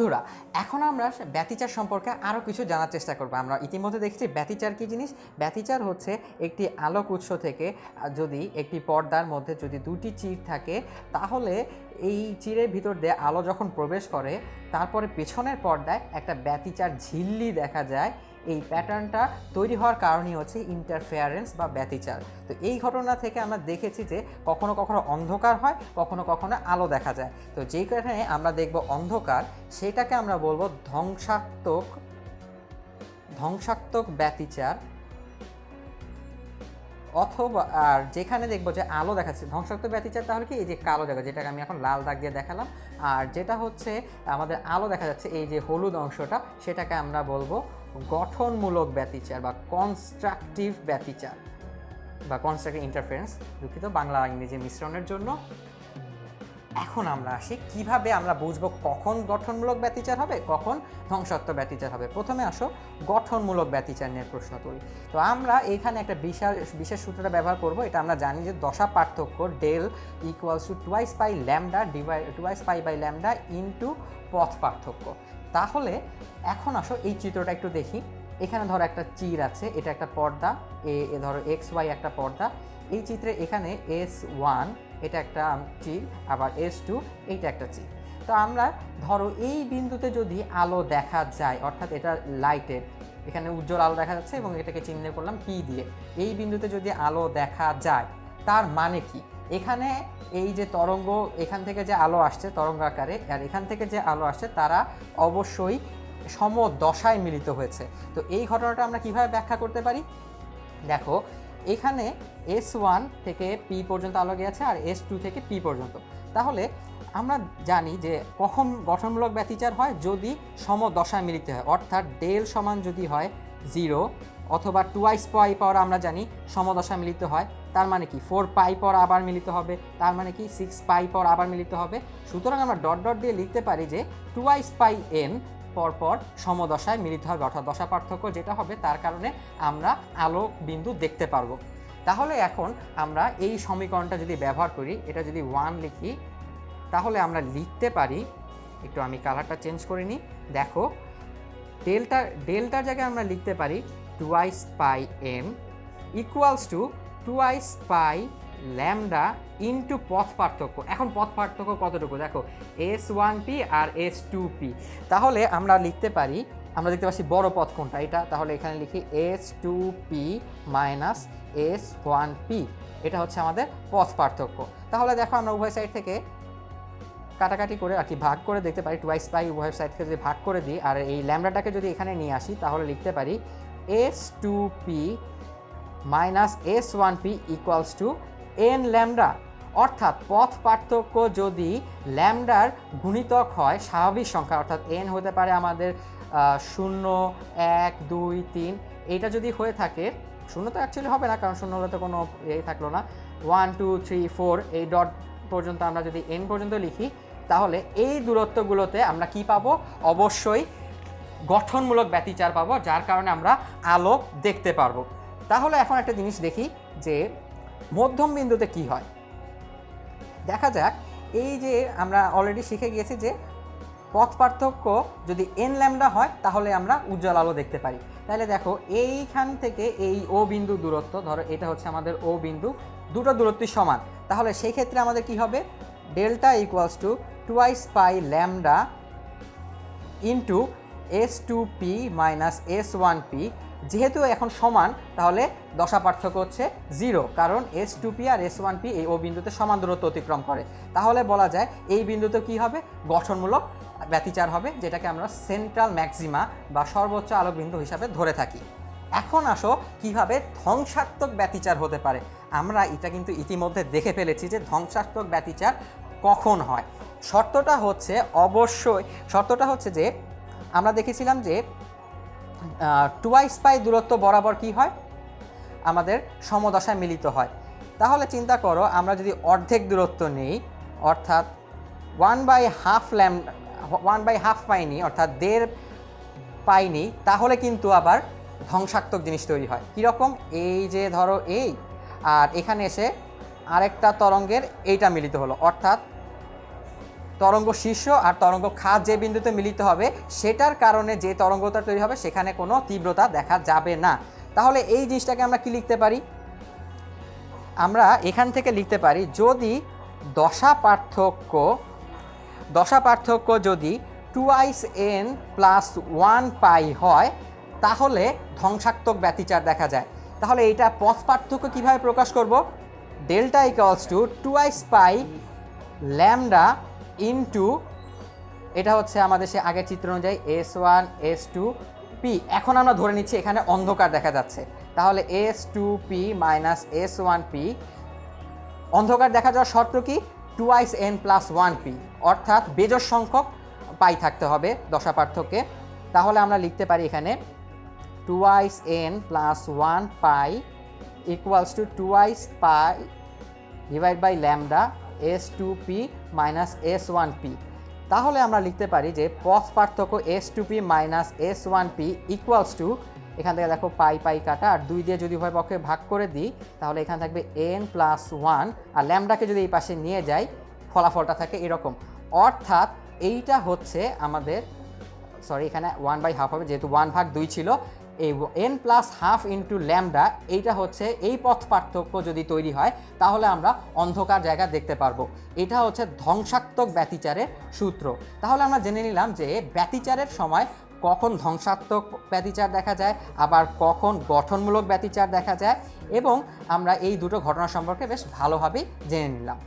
বন্ধুরা, এখন আমরা ব্যতিচার সম্পর্কে আরও কিছু জানার চেষ্টা করব। আমরা ইতিমধ্যে দেখছি ব্যতিচার কী জিনিস? ব্যতিচার হচ্ছে একটি আলোক উৎস থেকে যদি একটি পর্দার মধ্যে যদি দুটি চির থাকে, তাহলে এই চিরের ভিতর দিয়ে আলো যখন প্রবেশ করে, তারপরে পেছনের পর্দায় একটা ব্যতিচার ঝিল্লি দেখা যায়। এই প্যাটার্নটা তৈরি হওয়ার কারণই হচ্ছে ইন্টারফেয়ারেন্স বা ব্যতিচার। তো এই ঘটনা থেকে আমরা দেখেছি যে কখনো কখনো অন্ধকার হয়, কখনো কখনো আলো দেখা যায়। তো যেই কারণে আমরা দেখব অন্ধকার, সেটাকে আমরা বলব ধ্বংসাত্মক ধ্বংসাত্মক ব্যতিচার। অথবা, আর যেখানে দেখব যে আলো দেখাচ্ছে, ধ্বংসাত্মক ব্যতিচার তাহলে কি? এই যে কালো জায়গা যেটাকে আমি এখন লাল দাগ দিয়ে দেখালাম। আর যেটা হচ্ছে, আমাদের আলো দেখা যাচ্ছে, এই যে হলুদ অংশটা, সেটাকে আমরা বলব গঠনমূলক ব্যতিচার বা কনস্ট্রাকটিভ ব্যতিচার বা কনস্ট্রাকটিভ ইন্টারফারেন্স দুঃখিত বাংলা ইংরেজি মিশ্রণের জন্য। এখন আমরা আসি কীভাবে আমরা বুঝব কখন গঠনমূলক ব্যতিচার হবে, কখন ধ্বংসাত্মক ব্যতিচার হবে। প্রথমে আসো গঠনমূলক ব্যতিচার নিয়ে প্রশ্ন তুলি তো আমরা এখানে একটা বিশাল, বিশেষ সূত্রটা ব্যবহার করব। এটা আমরা জানি যে দশা পার্থক্য del equals to twice pi lambda divide twice pi by lambda into পথ পার্থক্য। তাহলে এখন আসো, এই চিত্রটা একটু দেখি। এখানে ধরো একটা চির আছে, এটা একটা পর্দা, এ ধরো এক্স, ওয়াই একটা পর্দা। এই চিত্রে এখানে এস ওয়ান, এটা একটা চির, আবার এস টু, এইটা একটা চির। তো আমরা ধরো এই বিন্দুতে যদি আলো দেখা যায়, অর্থাৎ এটা লাইটেড এখানে উজ্জ্বল আলো দেখা যাচ্ছে এবং এটাকে চিহ্ন করলাম পি দিয়ে। এই বিন্দুতে যদি আলো দেখা যায় তার মানে কি? এখানে এই যে তরঙ্গ, এখান থেকে যে আলো আসছে তরঙ্গ আকারে, আর এখান থেকে যে আলো আসছে তারা অবশ্যই সম দশায় মিলিত হয়েছে। তো এই ঘটনাটা আমরা কীভাবে ব্যাখ্যা করতে পারি? দেখো, এখানে এস ওয়ান থেকে পি পর্যন্ত আলো গিয়েছে আর এস টু থেকে পি পর্যন্ত। তাহলে আমরা জানি যে কখন গঠনমূলক ব্যতিচার হয়? যদি সমদশায় মিলিত হয়, অর্থাৎ ডেল সমান যদি হয় জিরো অথবা টুয়াইস পাই পাওয়ার আমরা জানি সমদশায় মিলিত হয়। তার মানে কি? ফোর পাই পর আবার মিলিত হবে। তার মানে কি? সিক্স পাই পর আবার মিলিত হবে। সুতরাং আমরা ডট ডট দিয়ে লিখতে পারি যে টুয়াইস পাই এন পরপর সমদশায় মিলিত হবে, অর্থাৎ দশা পার্থক্য যেটা হবে তার কারণে আমরা আলো বিন্দু দেখতে পারব। তাহলে এখন আমরা এই সমীকরণটা যদি ব্যবহার করি, এটা যদি ওয়ান লিখি, তাহলে আমরা লিখতে পারি, একটু আমি কালারটা চেঞ্জ করে নিই। দেখো ডেল্টা ডেল্টার জায়গায় আমরা লিখতে পারি twice pi M equals to twice pi lambda into পথ পার্থক্য। এখন পথ পার্থক্য কতটুকু? দেখো এস ওয়ান পি আর এস টু পি তাহলে আমরা লিখতে পারি, আমরা দেখতে পাচ্ছি বড় পথ কোনটা? এটা তাহলে এখানে লিখি S two P minus S one P এটা হচ্ছে আমাদের পথ পার্থক্য। তাহলে দেখো আমরা উভয় সাইড থেকে কাটাকাটি করে আর কি ভাগ করে দেখতে পারি টুয়াইস পাই উভয় সাইড থেকে যদি ভাগ করে দিই, আর এই ল্যামডাটাকে যদি এখানে নিয়ে আসি, তাহলে লিখতে পারি S two P minus S one P equals to N lambda অর্থাৎ পথ পার্থক্য যদি ল্যামডার গুণিতক হয়, স্বাভাবিক সংখ্যা, অর্থাৎ এন হতে পারে আমাদের শূন্য, এক, দুই, তিন এটা যদি হয়ে থাকে, শূন্য তো অ্যাকচুয়ালি হবে না, কারণ শূন্য হলে তো কোনো ইয়ে থাকল না। ওয়ান টু থ্রি ফোর এই ডট পর্যন্ত আমরা যদি এন পর্যন্ত লিখি, তাহলে এই দূরত্বগুলোতে আমরা কি পাবো? অবশ্যই গঠনমূলক ব্যতিচার পাবো, যার কারণে আমরা আলো দেখতে পারব। তাহলে এখন একটা জিনিস দেখি যে মধ্যম বিন্দুতে কি হয়। দেখা যাক, এই যে আমরা অলরেডি শিখে গিয়েছি যে পথ পার্থক্য যদি এন ল্যামডা হয়, তাহলে আমরা উজ্জ্বল আলো দেখতে পারি। তাহলে দেখো, এইখান থেকে এই ও বিন্দু দূরত্ব, ধরো এটা হচ্ছে আমাদের ও বিন্দু, দুটো দূরত্বই সমান। তাহলে সেই ক্ষেত্রে আমাদের কি হবে? Delta equals to twice pi lambda into S two P minus S one P যেহেতু এখন সমান, তাহলে দশা পার্থক্য হচ্ছে জিরো কারণ এস টু পি আর এস ওয়ান পি এই ও বিন্দুতে সমান দূরত্ব অতিক্রম করে। তাহলে বলা যায় এই বিন্দুতে কি হবে? গঠনমূলক ব্যতিচার হবে, যেটাকে আমরা সেন্ট্রাল ম্যাক্সিমা বা সর্বোচ্চ আলোক বিন্দু হিসাবে ধরে থাকি। এখন আসো কীভাবে ধ্বংসাত্মক ব্যতিচার হতে পারে। আমরা এটা কিন্তু ইতিমধ্যে দেখে ফেলেছি যে ধ্বংসাত্মক ব্যতিচার কখন হয়। শর্তটা হচ্ছে অবশ্যই, শর্তটা হচ্ছে যে আমরা দেখেছিলাম যে টুয়াইস পাই দূরত্ব বরাবর কি হয়? আমাদের সমদশায় মিলিত হয়। তাহলে চিন্তা করো, আমরা যদি অর্ধেক দূরত্ব নেই, অর্থাৎ one by half lamp one by half পাইনি অর্থাৎ দেড় পাইনি তাহলে কিন্তু আবার ধ্বংসাত্মক জিনিস তৈরি হয়। কীরকম এই যে ধরো এই, আর এখানে এসে আরেকটা তরঙ্গের এইটা মিলিত হলো। অর্থাৎ তরঙ্গ শীর্ষ আর তরঙ্গ খাদ যে বিন্দুতে মিলিত হবে, সেটার কারণে যে তরঙ্গতা তৈরি হবে, সেখানে কোনো তীব্রতা দেখা যাবে না। তাহলে এই জিনিসটাকে আমরা কি লিখতে পারি? আমরা এখান থেকে লিখতে পারি, যদি দশা পার্থক্য দশা পার্থক্য যদি twice N plus one pi হয়, তাহলে ধ্বংসাত্মক ব্যতিচার দেখা যায়। তাহলে এইটা পথ পার্থক্য কীভাবে প্রকাশ করব? Delta equals to twice pi lambda into এটা হচ্ছে আমাদের সে আগের চিত্র অনুযায়ী S one S two P এখন আমরা ধরে নিচ্ছি এখানে অন্ধকার দেখা যাচ্ছে। তাহলে S two P minus S one P অন্ধকার দেখা যাওয়ার শর্ত কি? Twice N plus one P অর্থাৎ বেজর সংখ্যক পাই থাকতে হবে দশা পার্থক্যে। তাহলে আমরা লিখতে পারি এখানে twice N plus one pi equals to twice pi divide by lambda S two P minus S one P তাহলে আমরা লিখতে পারি যে পথ পার্থক্য S two P minus S one P equals to এখান থেকে দেখো পাই পাই কাটা, আর দুই দিয়ে যদি উভয় পক্ষে ভাগ করে দিই, তাহলে এখানে থাকবে এন প্লাস ওয়ান আর ল্যামডাকে যদি এই পাশে নিয়ে যাই, ফলাফলটা থাকে এরকম। অর্থাৎ এইটা হচ্ছে আমাদের সরি এখানে ওয়ান বাই হাফ হবে, যেহেতু ওয়ান ভাগ দুই ছিল N plus half into lambda এইটা হচ্ছে এই পথ পার্থক্য যদি তৈরি হয়, তাহলে আমরা অন্ধকার জায়গা দেখতে পারব। এটা হচ্ছে ধ্বংসাত্মক ব্যতিচারের সূত্র। তাহলে আমরা জেনে নিলাম যে ব্যতিচারের সময় কখন ধ্বংসাত্মক ব্যতিচার দেখা যায়, আবার কখন গঠনমূলক ব্যতিচার দেখা যায়, এবং আমরা এই দুটো ঘটনা সম্পর্কে বেশ ভালোভাবেই জেনে নিলাম।